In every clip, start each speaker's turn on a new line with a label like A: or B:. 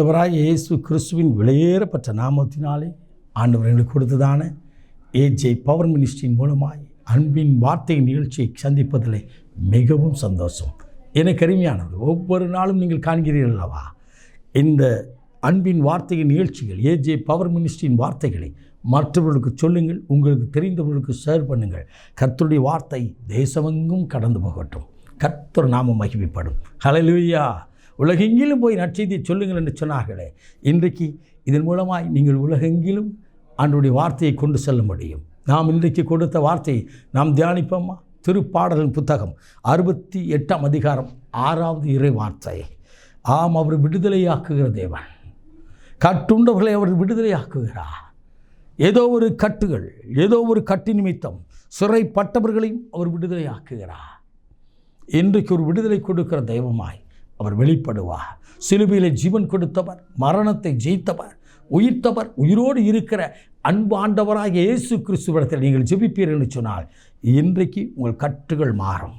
A: ஆண்டவராய் இயேசு கிறிஸ்துவின் வெளியேறப்பட்ட நாமத்தினாலே ஆண்டவர் எங்களுக்கு கொடுத்ததான ஏஜே பவர் மினிஸ்ட்ரியின் மூலமாய் அன்பின் வார்த்தை நிகழ்ச்சியை சந்திப்பதில் மிகவும் சந்தோஷம். எனக்கு அருமையானது ஒவ்வொரு நாளும் நீங்கள் காண்கிறீர்கள் அல்லவா? இந்த அன்பின் வார்த்தையின் நிகழ்ச்சிகள் ஏஜே பவர் மினிஸ்ட்ரியின் வார்த்தைகளை மற்றவர்களுக்கு சொல்லுங்கள் உங்களுக்கு தெரிந்தவர்களுக்கு ஷேர் பண்ணுங்கள். கர்த்தருடைய வார்த்தை தேசமெங்கும் கடந்து போகட்டும். கர்த்தர் நாம மகிமைப்படும். ஹalleluya உலகெங்கிலும் போய் நற்செய்தியை சொல்லுங்கள் என்று சொன்னார்களே. இன்றைக்கு இதன் மூலமாய் நீங்கள் உலகெங்கிலும் ஆண்டுடைய வார்த்தையை கொண்டு செல்ல முடியும். நாம் இன்றைக்கு கொடுத்த வார்த்தையை நாம் தியானிப்போமா திருப்பாடலின் புத்தகம் அறுபத்தி எட்டாம் அதிகாரம் ஆறாவது இறை வார்த்தை. ஆம் அவர் விடுதலையாக்குகிற தேவன். கட்டுண்டவர்களை அவர் விடுதலையாக்குகிறார். ஏதோ ஒரு கட்டுகள் ஏதோ ஒரு கட்டு நிமித்தம் சிறைப்பட்டவர்களையும் அவர் விடுதலையாக்குகிறார். இன்றைக்கு ஒரு விடுதலை கொடுக்கிற தெய்வமாய் அவர் வெளிப்படுவார். சிலுவையில் ஜீவன் கொடுத்தவர் மரணத்தை ஜெயித்தவர் உயிர்த்தவர் உயிரோடு இருக்கிற அன்பாண்டவராக இயேசு கிறிஸ்துவிடத்தில் நீங்கள் ஜெபிப்பீர்கள் என்று சொன்னால் இன்றைக்கு உங்கள் கட்டுகள் மாறும்.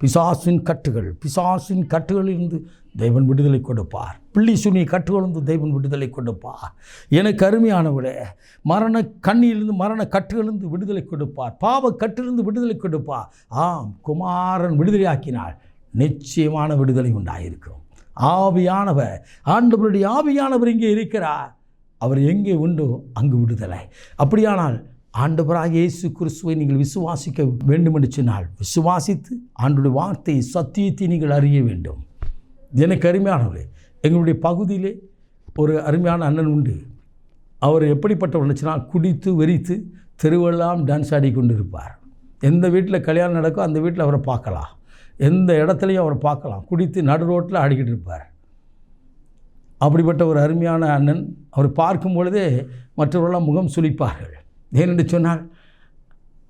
A: பிசாசின் கட்டுகள் பிசாசின் கட்டுகளிலிருந்து தெய்வன் விடுதலை கொடுப்பார். பிள்ளி சுனி கட்டுகளிலிருந்து தெய்வன் விடுதலை கொடுப்பார். எனக்கு அருமையானவிட மரண கண்ணியிலிருந்து மரண கட்டுகளிலிருந்து விடுதலை கொடுப்பார். பாவ கட்டிலிருந்து விடுதலை கொடுப்பார். ஆம் குமாரன் விடுதலையாக்கினாள் நிச்சயமான விடுதலை உண்டாயிருக்கும். ஆவியானவர் ஆண்டவருடைய ஆவியானவர் இங்கே இருக்கிறார். அவர் எங்கே உண்டோ அங்கு விடுதலை. அப்படியானால் ஆண்டவராக இயேசு கிறிஸ்துவை நீங்கள் விசுவாசிக்க வேண்டும் என்று சொன்னால் விசுவாசித்து ஆண்டுடைய வார்த்தை சத்தியத்தை நீங்கள் அறிய வேண்டும். எனக்கு அருமையானவர்களே எங்களுடைய பகுதியிலே ஒரு அருமையான அண்ணன் உண்டு. அவர் எப்படிப்பட்டவர் சொன்னால் குடித்து வெறித்து தெருவெல்லாம் டான்ஸ் ஆடி கொண்டு இருப்பார் எந்த வீட்டில் கல்யாணம் நடக்கோ அந்த வீட்டில் அவரை பார்க்கலாம். எந்த இடத்துலையும் அவரை பார்க்கலாம். குடித்து நடு ரோட்டில் ஆடிக்கிட்டு இருப்பார். அப்படிப்பட்ட ஒரு அருமையான அண்ணன் அவர் பார்க்கும் பொழுதே மற்றவர்களெல்லாம் முகம் சுளிப்பார்கள். ஏனென்று சொன்னால்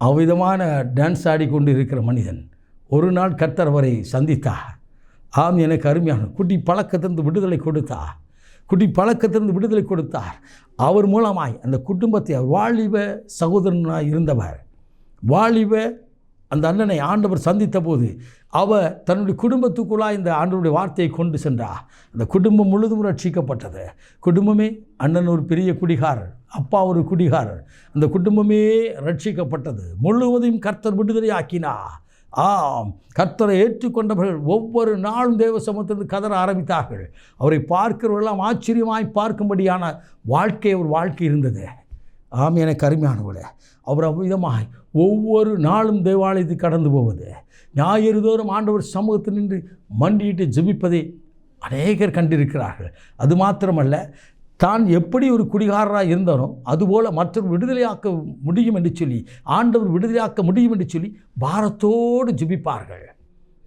A: அவ்விதமான டான்ஸ் ஆடிக்கொண்டு இருக்கிற மனிதன் ஒரு நாள் கர்த்தர் அவரை சந்தித்தார். ஆம் எனக்கு அருமையான குட்டி பழக்கத்திலிருந்து விடுதலை கொடுத்தார். குட்டி பழக்கத்திலிருந்து விடுதலை கொடுத்தார். அவர் மூலமாய் அந்த குடும்பத்தை அவர் வாலிப சகோதரனாக இருந்தவர். வாலிப அந்த அண்ணனை ஆண்டவர் சந்தித்த போது அவர் தன்னுடைய குடும்பத்துக்குள்ளாக இந்த ஆண்டவருடைய வார்த்தையை கொண்டு சென்றா. அந்த குடும்பம் முழுதும் ரட்சிக்கப்பட்டது. குடும்பமே அண்ணன் ஒரு பெரிய குடிகாரர் அப்பா ஒரு குடிகாரர். அந்த குடும்பமே ரட்சிக்கப்பட்டது. முழுவதையும் கர்த்தர் விடுதலை ஆக்கினா ஆம் கர்த்தரை ஏற்றுக்கொண்டவர்கள் ஒவ்வொரு நாளும் தேவ சமத்திலிருந்து கதற ஆரம்பித்தார்கள். அவரை பார்க்கிறவர்களெல்லாம் ஆச்சரியமாய் பார்க்கும்படியான வாழ்க்கை ஒரு வாழ்க்கை இருந்தது. ஆம் என அருமையானவர்களே அவர் அவ்விதமாய் ஒவ்வொரு நாளும் தேவாலயத்தை கடந்து போவது ஞாயிறு தோறும் ஆண்டவர் சமூகத்தில் நின்று மண்டியிட்டு ஜெபிப்பதை அநேகர் கண்டிருக்கிறார்கள். அது மாத்திரமல்ல தான் எப்படி ஒரு குடிகாரராக இருந்தானோ அதுபோல் மற்றொரு விடுதலையாக்க முடியும் என்று சொல்லி ஆண்டவர் விடுதலையாக்க முடியும் என்று சொல்லி பாரத்தோடு ஜெபிப்பார்கள்.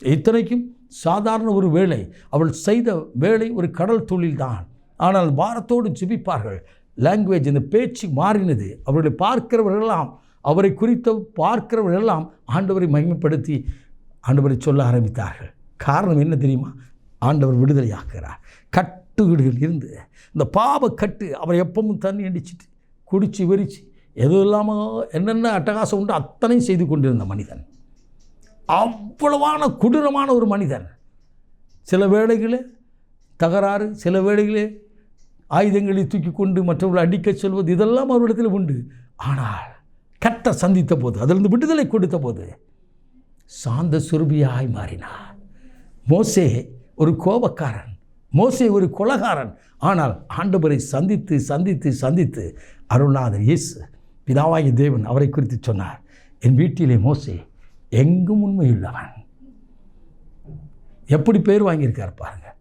A: இத்தனைக்கும் சாதாரண ஒரு வேலை அவள் செய்த வேலை ஒரு கடல் தொழில்தான். ஆனால் பாரத்தோடு ஜெபிப்பார்கள். லாங்குவேஜ் இந்த பேச்சு மாறினது. அவர்களை பார்க்கிறவர்களெல்லாம் அவரை குறித்த பார்க்கிறவர்களெல்லாம் ஆண்டவரை மகிமைப்படுத்தி ஆண்டவரை சொல்ல ஆரம்பித்தார்கள். காரணம் என்ன தெரியுமா? ஆண்டவர் விடுதலையாக்குகிறார். கட்டுகள் இருந்து இந்த பாவ கட்டு அவர் எப்பவும் தண்ணி அடிச்சுட்டு குடித்து வெறிச்சு எதுவும் இல்லாமல் என்னென்ன அட்டகாசம் உண்டு அத்தனையும் செய்து கொண்டிருந்த மனிதன். அவ்வளவான கொடூரமான ஒரு மனிதன். சில வேளைகளே தகராறு சில வேளைகளே ஆயுதங்களை தூக்கி கொண்டு மற்றவர்களை அடிக்கச் செல்வது இதெல்லாம் அவரிடத்தில் உண்டு. ஆனால் கட்ட சந்தித்த போது அதிலிருந்து விடுதலை கொடுத்த போது சாந்த சுரபியாய் மாறினார். மோசே ஒரு கோபக்காரன் மோசே ஒரு கொலகாரன். ஆனால் ஆண்டவரை சந்தித்து சந்தித்து சந்தித்து அருள்நாதர் இயேசு பிதாவாகிய தேவன் அவரை குறித்து சொன்னார் என் வீட்டிலே மோசே எங்கும் உண்மையுள்ளவன். எப்படி பேர் வாங்கியிருக்கார் பாருங்கள்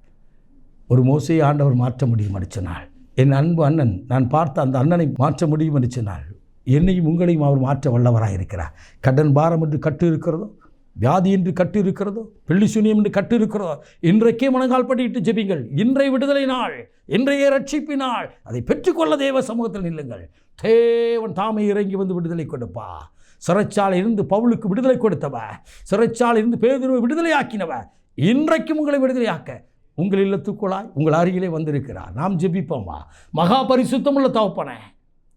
A: ஒரு மோசையை ஆண்டவர் மாற்ற முடியும் என்று சொன்னாள். என் அன்பு அண்ணன் நான் பார்த்த அந்த அண்ணனை மாற்ற முடியும் என்று சொன்னாள். என்னையும் உங்களையும் அவர் மாற்ற வல்லவராக இருக்கிறார். கடன் பாரம் என்று கட்டு இருக்கிறதோ வியாதி என்று கட்டு இருக்கிறதோ வெள்ளி சூனியம் என்று கட்டு இருக்கிறதோ இன்றைக்கே மனங்கால் படிட்டு ஜெபிங்கள். இன்றைய விடுதலை நாள் இன்றைய ரட்சிப்பினால் அதை பெற்றுக்கொள்ள தேவ சமூகத்தில் நில்லுங்கள். தேவன் தாமே இறங்கி வந்து விடுதலை கொடுப்பா. சிறைச்சாலை இருந்து பவுலுக்கு விடுதலை கொடுத்தவ சிறைச்சாலை இருந்து பேதுருவை விடுதலையாக்கினவ இன்றைக்கும் உங்களை விடுதலையாக்க உங்கள் இல்லத்துக்குழாய் உங்கள் அருகிலே வந்திருக்கிறார். நாம் ஜெபிப்போமா? மகா பரிசுத்தமுள்ள தவப்பனே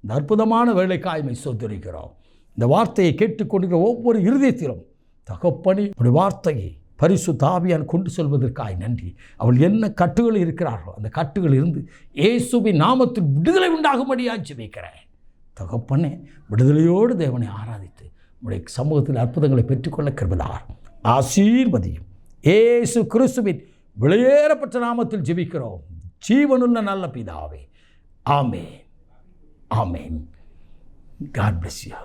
A: இந்த அற்புதமான வேலைக்காய்மை சொத்துரிக்கிறோம். இந்த வார்த்தையை கேட்டுக்கொண்டிருக்கிற ஒவ்வொரு இருதயத்திலும் தகப்பனி உடைய வார்த்தையை பரிசு தாவியான் கொண்டு செல்வதற்காய் நன்றி. அவள் என்ன கட்டுகள் இருக்கிறார்களோ அந்த கட்டுகள் இருந்து இயேசுவின் நாமத்தில் விடுதலை உண்டாகும்படியாக ஜெபிக்கிறேன். தகப்பனே விடுதலையோடு தேவனை ஆராதித்து உடைய சமூகத்தில் அற்புதங்களை பெற்றுக்கொள்ள கிருபதார் ஆசீர்வதியும். ஏசு கிறிஸ்துவின் விளையேறப்பட்ட நாமத்தில் ஜெபிக்கிறோம். ஜீவனுள்ள நல்ல பிதாவே. ஆமே ஆமேன். God bless you